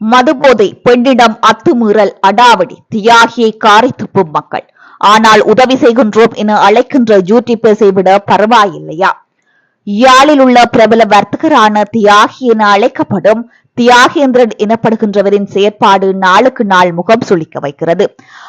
மதுபோதை பெண்ணிடம் அத்துமீறல் அடாவடி தியாகியை காரை துப்பும் மக்கள். ஆனால் உதவி செய்கின்றோம் என அழைக்கின்ற யூடியூபர்ஸை விட பரவாயில்லையா? யாழில் உள்ள பிரபல வர்த்தகரான தியாகி என அழைக்கப்படும் தியாகேந்திரன் எனப்படுகின்றவரின் செயற்பாடு நாளுக்கு நாள் முகம் சுளிக்க வைக்கிறது.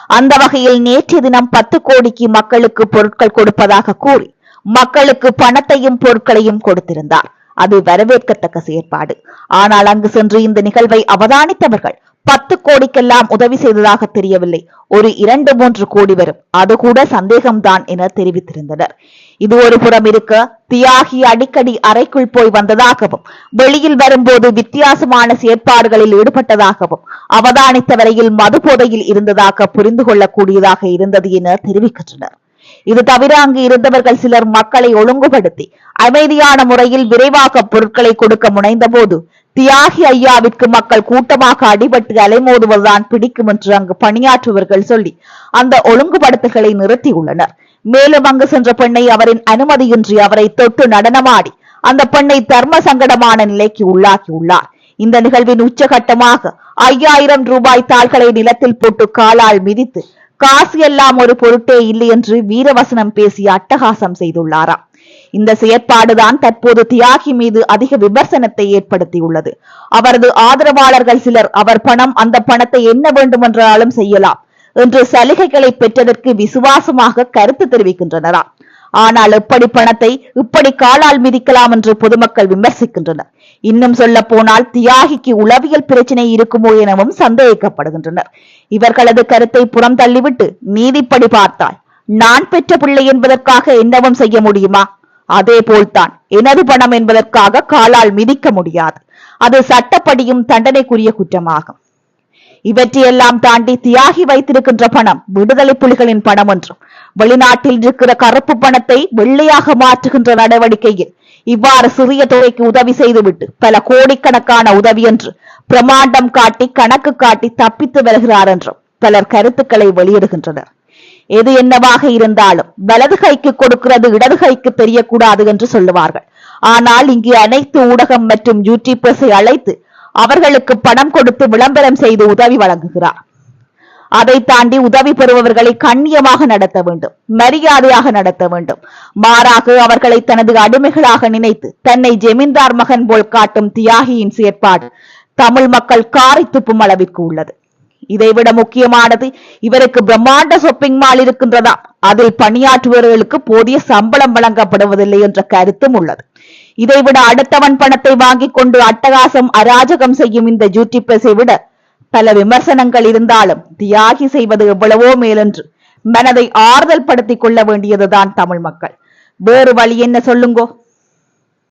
அந்த வகையில் நேற்றைய தினம் பத்து கோடிக்கு மக்களுக்கு பொருட்கள் கொடுப்பதாக கூறி மக்களுக்கு பணத்தையும் பொருட்களையும் கொடுத்திருந்தார். அது வரவேற்கத்தக்க செயற்பாடு. ஆனால் அங்கு சென்று இந்த நிகழ்வை அவதானித்தவர்கள் பத்து கோடிக்கெல்லாம் உதவி செய்ததாக தெரியவில்லை. ஒரு இரண்டு மூன்று கோடி வரும். அது கூட சந்தேகம்தான் என தெரிவித்திருந்தனர். இது ஒரு புறம் இருக்க தியாகி அடிக்கடி அறைக்குள் போய் வந்ததாகவும் வெளியில் வரும்போது வித்தியாசமான செயற்பாடுகளில் ஈடுபட்டதாகவும் அவதானித்த வரையில் மது போதையில் இருந்ததாக புரிந்து கொள்ளக்கூடியதாக இருந்தது என தெரிவிக்கின்றனர். இது தவிர அங்கு இருந்தவர்கள் சிலர் மக்களை ஒழுங்குபடுத்தி அமைதியான முறையில் விரைவாக பொருட்களை கொடுக்க முனைந்த போது தியாகி ஐயாவிற்கு மக்கள் கூட்டமாக அடிபட்டு அலைமோதுவதுதான் பிடிக்கும் என்று அங்கு பணியாற்றுவர்கள் சொல்லி அந்த ஒழுங்குபடுத்துகளை நிறுத்தியுள்ளனர். மேலும் அங்கு சென்ற பெண்ணை அவரின் அனுமதியின்றி அவரை தொட்டு நடனமாடி அந்த பெண்ணை தர்ம சங்கடமான நிலைக்கு உள்ளாக்கியுள்ளார். இந்த நிகழ்வின் உச்சகட்டமாக ஐயாயிரம் ரூபாய் தாள்களை நிலத்தில் போட்டு காலால் மிதித்து காசு எல்லாம் ஒரு பொருட்டே இல்லை என்று வீரவசனம் பேசி அட்டகாசம் செய்துள்ளாராம் இந்த செயற்பாடுதான் தற்போது தியாகி மீது அதிக விமர்சனத்தை ஏற்படுத்தியுள்ளது. அவரது ஆதரவாளர்கள் சிலர் அவர் பணம் அந்த பணத்தை என்ன வேண்டுமென்றாலும் செய்யலாம் என்று சலுகைகளை பெற்றதற்கு விசுவாசமாக கருத்து தெரிவிக்கின்றனரா? ஆனால் எப்படி பணத்தை இப்படி காலால் மிதிக்கலாம் என்று பொதுமக்கள் விமர்சிக்கின்றனர். இன்னும் சொல்ல போனால் தியாகிக்கு உளவியல் பிரச்சனை இருக்குமோ எனவும் சந்தேகிக்கப்படுகின்றனர் இவர்களது கருத்தை புறம் தள்ளிவிட்டு நீதிப்படி பார்த்தால் நான் பெற்ற பிள்ளை என்பதற்காக என்னவும் செய்ய முடியுமா? அதே போல்தான் எனது பணம் என்பதற்காக காலால் மிதிக்க முடியாது. அது சட்டப்படியும் தண்டனைக்குரிய குற்றமாகும். இவற்றையெல்லாம் தாண்டி தியாகி வைத்திருக்கின்ற பணம் விடுதலை புலிகளின் பணம் என்றும் வெளிநாட்டில் இருக்கிற கருப்பு பணத்தை வெள்ளையாக மாற்றுகின்ற நடவடிக்கையில் இவ்வாறு சிறிய தொகைக்கு உதவி செய்துவிட்டு பல கோடிக்கணக்கான உதவி என்று பிரமாண்டம் காட்டி கணக்கு காட்டி தப்பித்து வருகிறார் என்றும் பலர் கருத்துக்களை வெளியிடுகின்றனர். எது என்னவாக இருந்தாலும் வலது கைக்கு கொடுக்கிறது இடது கைக்கு தெரியக்கூடாது என்று சொல்லுவார்கள். ஆனால் இங்கு அனைத்து ஊடகம் மற்றும் யூடியூபர்ஸை அழைத்து அவர்களுக்கு பணம் கொடுத்து விளம்பரம் செய்து உதவி வழங்குகிறார். அதை தாண்டி உதவி பெறுபவர்களை கண்ணியமாக நடத்த வேண்டும் மரியாதையாக நடத்த வேண்டும். மாறாக அவர்களை தனது அடிமைகளாக நினைத்து தன்னை ஜெமீன்தார் மகன் போல் காட்டும் தியாகியின் செயற்பாடு தமிழ் மக்கள் காரை துப்பும் அளவிற்கு உள்ளது. இதைவிட முக்கியமானது இவருக்கு பிரம்மாண்ட ஷாப்பிங் மால் இருக்கின்றதா? அதில் பணியாற்றுபவர்களுக்கு போதிய சம்பளம் வழங்கப்படுவதில்லை என்ற கருத்தும் உள்ளது. இதைவிட அடுத்தவன் பணத்தை வாங்கிக் கொண்டு அட்டகாசம் அராஜகம் செய்யும் இந்த யூடியூபர்ஸை விட பல விமர்சனங்கள் இருந்தாலும் தியாகி செய்வது எவ்வளவோ மேலென்று மனதை ஆறுதல் படுத்திக் கொள்ள வேண்டியதுதான் தமிழ் மக்கள். வேறு வழி என்ன சொல்லுங்கோ?